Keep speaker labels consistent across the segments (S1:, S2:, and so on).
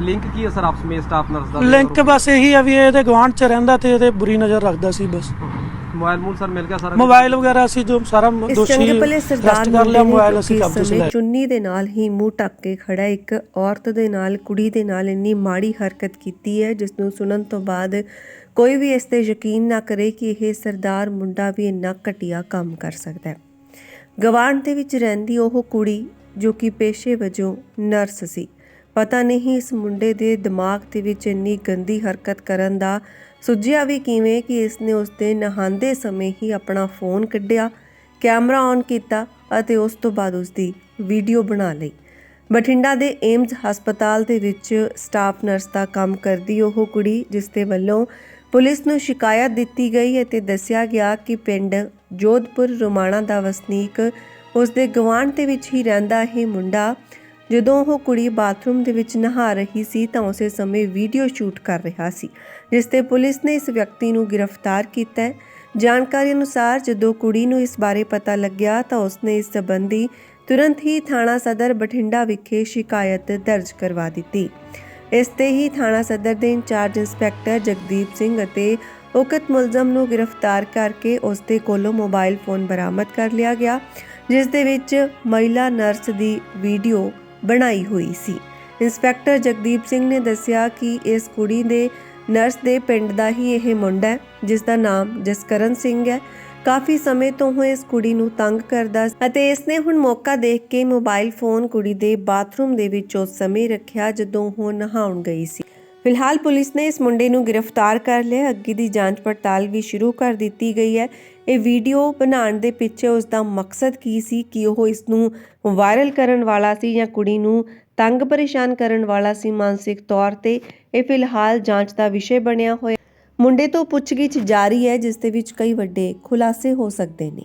S1: Link ਕੀ ਹੈ sir ਆਪਸ ਵਿੱਚ ਸਟਾਫ ਨਰਸ ਦਾ?
S2: ਲਿੰਕ ਬਸ ਇਹੀ ਆ ਵੀ ਇਹ ਇਹਦੇ ਗਵਾਂਢ ਚ ਰਹਿੰਦਾ ਤੇ ਇਹਦੇ ਬੁਰੀ ਨਜ਼ਰ ਰੱਖਦਾ ਸੀ ਬਸ।
S1: ਮੋਬਾਈਲ ਮੂਲ ਸਰ ਮਿਲ ਗਿਆ ਸਾਰਾ
S2: ਮੋਬਾਈਲ ਵਗੈਰਾ ਅਸੀਂ ਜੋ ਸਾਰਾ ਦੋਸ਼ੀ ਅਰੈਸਟ ਕਰ ਲਿਆ ਮੋਬਾਈਲ ਅਸੀਂ ਕਬਜ਼ੇ 'ਚ ਲੈ
S3: ਚੁੰਨੀ ਦੇ ਨਾਲ ਹੀ ਮੂੰਹ ਢੱਕ ਕੇ ਖੜਾ ਇੱਕ ਔਰਤ ਦੇ ਨਾਲ ਕੁੜੀ ਦੇ ਨਾਲ ਇੰਨੀ ਮਾੜੀ ਹਰਕਤ ਕੀਤੀ ਹੈ ਜਿਸ ਨੂੰ ਸੁਣਨ ਤੋਂ ਬਾਅਦ ਕੋਈ ਵੀ ਇਸ ਤੇ ਯਕੀਨ ਨਾ ਕਰੇ ਕਿ ਇਹ ਸਰਦਾਰ ਮੁੰਡਾ ਵੀ ਇੰਨਾ ਘਟੀਆ ਕੰਮ ਕਰ ਸਕਦਾ ਹੈ। ਗਵਾਂਢ ਦੇ ਵਿੱਚ ਰਹਿੰਦੀ ਉਹ ਕੁੜੀ ਜੋ ਕਿ ਪੇਸ਼ੇ ਵਜੋਂ ਨਰਸ ਸੀ। ਪਤਾ ਨਹੀਂ ਇਸ ਮੁੰਡੇ ਦੇ ਦਿਮਾਗ ਦੇ ਵਿੱਚ ਇੰਨੀ ਗੰਦੀ ਹਰਕਤ ਕਰਨ ਦਾ ਸੁਝਿਆ ਵੀ ਕਿਵੇਂ ਕਿ ਇਸ ਨੇ ਉਸ ਦੇ ਨਹਾਉਂਦੇ ਸਮੇਂ ਹੀ ਆਪਣਾ ਫੋਨ ਕੱਢਿਆ, ਕੈਮਰਾ ਔਨ ਕੀਤਾ ਅਤੇ ਉਸ ਤੋਂ ਬਾਅਦ ਉਸ ਦੀ ਵੀਡੀਓ ਬਣਾ ਲਈ। ਬਠਿੰਡਾ ਦੇ ਏਮਜ਼ ਹਸਪਤਾਲ ਦੇ ਵਿੱਚ ਸਟਾਫ ਨਰਸ ਦਾ ਕੰਮ ਕਰਦੀ ਉਹ ਕੁੜੀ ਜਿਸ ਦੇ ਵੱਲੋਂ ਪੁਲਿਸ ਨੂੰ ਸ਼ਿਕਾਇਤ ਦਿੱਤੀ ਗਈ ਅਤੇ ਦੱਸਿਆ ਗਿਆ ਕਿ ਪਿੰਡ ਜੋਧਪੁਰ ਰੋਮਾਣਾ ਦਾ ਵਸਨੀਕ ਉਸ ਦੇ ਗਵਾਂਢ ਦੇ ਵਿੱਚ ਹੀ ਰਹਿੰਦਾ ਇਹ ਮੁੰਡਾ ਜਦੋਂ ਉਹ ਕੁੜੀ ਬਾਥਰੂਮ ਦੇ ਵਿੱਚ ਨਹਾ ਰਹੀ ਸੀ ਤਾਂ ਉਸੇ ਸਮੇਂ ਵੀਡੀਓ ਸ਼ੂਟ ਕਰ ਰਿਹਾ ਸੀ, ਜਿਸ ਤੇ ਪੁਲਿਸ ਨੇ ਇਸ ਵਿਅਕਤੀ ਨੂੰ ਗ੍ਰਿਫਤਾਰ ਕੀਤਾ। ਹੈ ਜਾਣਕਾਰੀ ਅਨੁਸਾਰ ਜਦੋਂ ਕੁੜੀ ਨੂੰ ਇਸ ਬਾਰੇ ਪਤਾ ਲੱਗਿਆ ਤਾਂ ਉਸਨੇ ਇਸ ਸੰਬੰਧੀ ਤੁਰੰਤ ਹੀ ਥਾਣਾ ਸਦਰ ਬਠਿੰਡਾ ਵਿਖੇ ਸ਼ਿਕਾਇਤ ਦਰਜ ਕਰਵਾ ਦਿੱਤੀ। ਇਸ ਤੇ ਹੀ ਥਾਣਾ ਸਦਰ ਦੇ ਇੰਚਾਰਜ ਇੰਸਪੈਕਟਰ ਜਗਦੀਪ ਸਿੰਘ ਅਤੇ ਉਕਤ ਮੁਲਜ਼ਮ ਨੂੰ ਗ੍ਰਿਫਤਾਰ ਕਰਕੇ ਉਸ ਦੇ ਕੋਲੋਂ ਮੋਬਾਈਲ ਫੋਨ ਬਰਾਮਦ ਕਰ ਲਿਆ ਗਿਆ, ਜਿਸ ਦੇ ਵਿੱਚ ਮਹਿਲਾ ਨਰਸ ਦੀ ਵੀਡੀਓ ਬਣਾਈ ਹੋਈ ਸੀ। ਇੰਸਪੈਕਟਰ ਜਗਦੀਪ ਸਿੰਘ ਨੇ ਦੱਸਿਆ ਕਿ ਇਸ ਕੁੜੀ ਦੇ ਨਰਸ ਦੇ ਪਿੰਡ ਦਾ ਹੀ ਇਹ ਮੁੰਡਾ ਹੈ, ਜਿਸ ਦਾ ਨਾਮ ਜਸਕਰਨ ਸਿੰਘ ਹੈ। ਕਾਫੀ ਸਮੇਂ ਤੋਂ ਉਹ ਇਸ ਕੁੜੀ ਨੂੰ ਤੰਗ ਕਰਦਾ ਅਤੇ ਇਸ ਨੇ ਹੁਣ ਮੌਕਾ ਦੇਖ ਕੇ ਮੋਬਾਈਲ ਫੋਨ ਕੁੜੀ ਦੇ ਬਾਥਰੂਮ ਦੇ ਵਿੱਚ ਉਸ ਸਮੇਂ ਰੱਖਿਆ ਜਦੋਂ ਉਹ ਨਹਾਉਣ ਗਈ ਸੀ। ਫਿਲਹਾਲ ਪੁਲਿਸ ਨੇ ਇਸ ਮੁੰਡੇ ਨੂੰ ਗ੍ਰਿਫਤਾਰ ਕਰ ਲਿਆ। ਅੱਗੇ ਦੀ ਜਾਂਚ ਪੜਤਾਲ ਵੀ ਸ਼ੁਰੂ ਕਰ ਦਿੱਤੀ ਗਈ ਹੈ। ਇਹ ਵੀਡੀਓ ਬਣਾਉਣ ਦੇ ਪਿੱਛੇ ਉਸ ਦਾ ਮਕਸਦ ਕੀ ਸੀ? ਕਿ ਉਹ ਇਸ ਨੂੰ ਵਾਇਰਲ ਕਰਨ ਵਾਲਾ ਸੀ ਜਾਂ ਕੁੜੀ ਨੂੰ ਤੰਗ ਪਰੇਸ਼ਾਨ ਕਰਨ ਵਾਲਾ ਸੀ ਮਾਨਸਿਕ ਤੌਰ ਤੇ? ਇਹ ਫਿਲਹਾਲ ਜਾਂਚ ਦਾ ਵਿਸ਼ੇ ਬਣਿਆ ਹੋਇਆ ਮੁੰਡੇ ਤੋਂ ਪੁੱਛਗਿੱਛ ਜਾਰੀ ਹੈ, ਜਿਸ ਦੇ ਵਿੱਚ ਕਈ ਵੱਡੇ ਖੁਲਾਸੇ ਹੋ ਸਕਦੇ ਨੇ।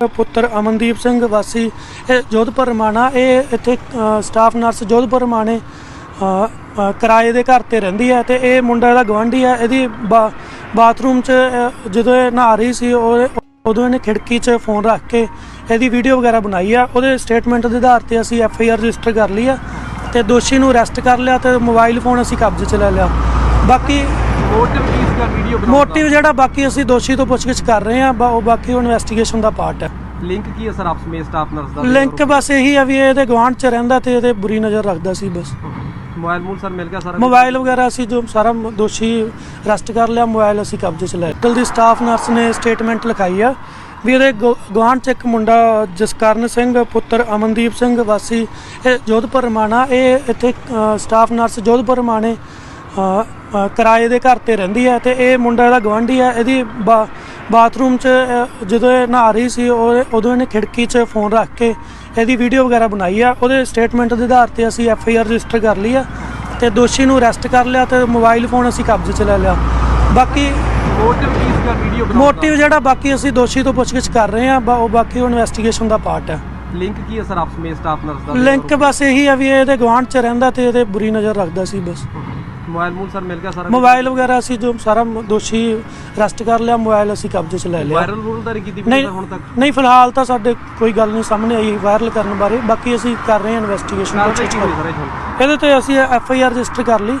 S2: ਪੁੱਤਰ ਅਮਨਦੀਪ ਸਿੰਘ ਵਾਸੀ, ਇਹ ਜੋਧਪੁਰ ਰਮਾਣਾ, ਇਹ ਇੱਥੇ ਸਟਾਫ ਨਰਸ ਜੋਧਪੁਰ ਰਮਾਣੇ ਕਿਰਾਏ ਦੇ ਘਰ ਤੇ ਰਹਿੰਦੀ ਹੈ ਤੇ ਇਹ ਮੁੰਡਾ ਦਾ ਗਵਾਂਢੀ ਹੈ, ਇਹਦੀ ਬਾਥਰੂਮ 'ਚ ਜਦੋਂ ਇਹ ਨਹਾ ਰਹੀ ਸੀ, ਉਹ, ਉਦੋਂ ਇਹਨੇ ਖਿੜਕੀ 'ਚ ਫੋਨ ਰੱਖ ਕੇ ਇਹਦੀ ਵੀਡੀਓ ਵਗੈਰਾ ਬਣਾਈ ਆ, ਉਹਦੇ ਸਟੇਟਮੈਂਟ ਦੇ ਆਧਾਰ ਤੇ ਅਸੀਂ ਐਫ ਆਈ ਆਰ ਰਜਿਸਟਰ ਕਰ ਲਈ ਆ ਤੇ ਦੋਸ਼ੀ ਨੂੰ ਅਰੈਸਟ ਕਰ ਲਿਆ ਤੇ ਮੋਬਾਈਲ ਫੋਨ ਅਸੀਂ ਕਬਜ਼ੇ 'ਚ ਲੈ ਲਿਆ। ਬਾਕੀ
S1: ਮੋਟਿਵ ਕੀ ਵੀਡੀਓ
S2: ਜਿਹੜਾ ਬਾਕੀ ਅਸੀਂ ਦੋਸ਼ੀ ਤੋਂ ਪੁੱਛਗਿੱਛ ਕਰ ਰਹੇ ਆ ਉਹ ਬਾਕੀ ਉਹ ਇਨਵੈਸਟੀਗੇਸ਼ਨ ਦਾ ਪਾਰਟ ਹੈ।
S1: ਲਿੰਕ ਕੀ ਹੈ ਸਰ ਆਪਸ ਵਿੱਚ ਸਟਾਫ ਨਰਸ ਦਾ?
S2: ਲਿੰਕ ਬਸ ਇਹੀ ਆ ਵੀ ਇਹ ਇਹਦੇ ਗਵਾਂਢ ਚ ਰਹਿੰਦਾ ਤੇ ਇਹਦੇ ਬੁਰੀ ਨਜ਼ਰ ਰੱਖਦਾ ਸੀ ਬਸ।
S1: ਮੋਬਾਈਲ ਮੂਲ ਸਰ ਮਿਲ ਗਿਆ ਸਾਰਾ
S2: ਮੋਬਾਈਲ ਵਗੈਰਾ ਅਸੀਂ ਜੋ ਸਾਰਾ ਦੋਸ਼ੀ ਅਰੈਸਟ ਕਰ ਲਿਆ ਮੋਬਾਈਲ ਅਸੀਂ ਕਬਜ਼ੇ 'ਚ ਲੈ ਲਿਆ ਜਲਦੀ ਸਟਾਫ ਨਰਸ ਨੇ ਸਟੇਟਮੈਂਟ ਲਿਖਾਈ ਆ ਵੀ ਇਹਦੇ ਗ- ਗਵਾਂਢ 'ਚ ਇੱਕ ਮੁੰਡਾ ਜਸਕਰਨ ਸਿੰਘ ਪੁੱਤਰ ਅਮਨਦੀਪ ਸਿੰਘ ਵਾਸੀ ਇਹ ਜੋਧਪੁਰ ਰਮਾਣਾ ਇਹ ਇੱਥੇ ਸਟਾਫ ਨਰਸ ਜੋਧਪੁਰ ਰਮਾਣੇ ਅ, ਕਿਰਾਏ ਦੇ ਘਰ ਤੇ ਰਹਿੰਦੀ ਹੈ ਤੇ ਇਹ ਮੁੰਡਾ ਇਹਦਾ ਗਵਾਂਢੀ ਹੈ ਇਹਦੀ ਬਾਥਰੂਮ 'ਚ ਜਦੋਂ ਇਹ ਨਹਾ ਰਹੀ ਸੀ ਉਹ ਉਦੋਂ ਇਹਨੇ ਖਿੜਕੀ 'ਚ ਫੋਨ ਰੱਖ ਕੇ ਇਹਦੀ ਵੀਡੀਓ ਵਗੈਰਾ ਬਣਾਈ ਆ। ਉਹਦੇ ਸਟੇਟਮੈਂਟ ਦੇ ਆਧਾਰ ਤੇ ਅਸੀਂ ਐਫ ਆਈ ਆਰ ਰਜਿਸਟਰ ਕਰ ਲਈ ਆ ਤੇ ਦੋਸ਼ੀ ਨੂੰ ਅਰੈਸਟ ਕਰ ਲਿਆ ਤੇ ਮੋਬਾਈਲ ਫੋਨ ਅਸੀਂ ਕਬਜ਼ੇ 'ਚ ਲੈ ਲਿਆ। ਬਾਕੀ
S1: ਮੋਟਿਵ ਕੀ ਇਸ ਦਾ ਵੀਡੀਓ ਬਣਾਉਣ
S2: ਮੋਟਿਵ ਜਿਹੜਾ ਬਾਕੀ ਅਸੀਂ ਦੋਸ਼ੀ ਤੋਂ ਪੁੱਛਗਿੱਛ ਕਰ ਰਹੇ ਆ ਉਹ ਬਾਕੀ ਉਹ ਇਨਵੈਸਟੀਗੇਸ਼ਨ ਦਾ ਪਾਰਟ ਹੈ
S1: ਲਿੰਕ ਕੀ ਹੈ ਸਰ ਆਪਸ ਵਿੱਚ ਸਟਾਫ ਨਰਸ ਦਾ?
S2: ਲਿੰਕ ਬਸ ਇਹੀ ਆ ਵੀ ਇਹ ਇਹਦੇ ਗਵਾਂਢ 'ਚ ਰਹਿੰਦਾ ਤੇ ਇਹਦੇ ਬੁਰੀ ਨਜ਼ਰ ਰੱਖਦਾ ਸੀ ਬਸ।
S1: ਮੋਬਾਈਲ ਮੂਲ ਸਰ ਮਿਲ ਗਿਆ ਸਾਰਾ
S2: ਮੋਬਾਈਲ ਵਗੈਰਾ ਅਸੀਂ ਜੋ ਸਾਰਾ ਦੋਸ਼ੀ ਅਰੈਸਟ ਕਰ ਲਿਆ ਮੋਬਾਈਲ ਅਸੀਂ ਕਬਜ਼ੇ 'ਚ ਲੈ ਲਿਆ।
S1: ਵਾਇਰਲ ਨਹੀਂ ਕੀਤੀ
S2: ਨਹੀਂ
S1: ਵੀਡੀਓ ਹੁਣ ਤੱਕ?
S2: ਨਹੀਂ ਫਿਲਹਾਲ ਤਾਂ ਸਾਡੇ ਕੋਈ ਗੱਲ ਨਹੀਂ ਸਾਹਮਣੇ ਆਈ ਵਾਇਰਲ ਕਰਨ ਬਾਰੇ। ਬਾਕੀ ਅਸੀਂ ਕਰ ਰਹੇ ਹਾਂ ਇਨਵੈਸਟੀਗੇਸ਼ਨ
S1: ਕਾਰਵਾਈ ਹੋਈ ਸਰ
S2: ਇਹਦੇ ਤੇ ਅਸੀਂ ਐਫ ਆਈ ਆਰ ਰਜਿਸਟਰ ਕਰ ਲਈ।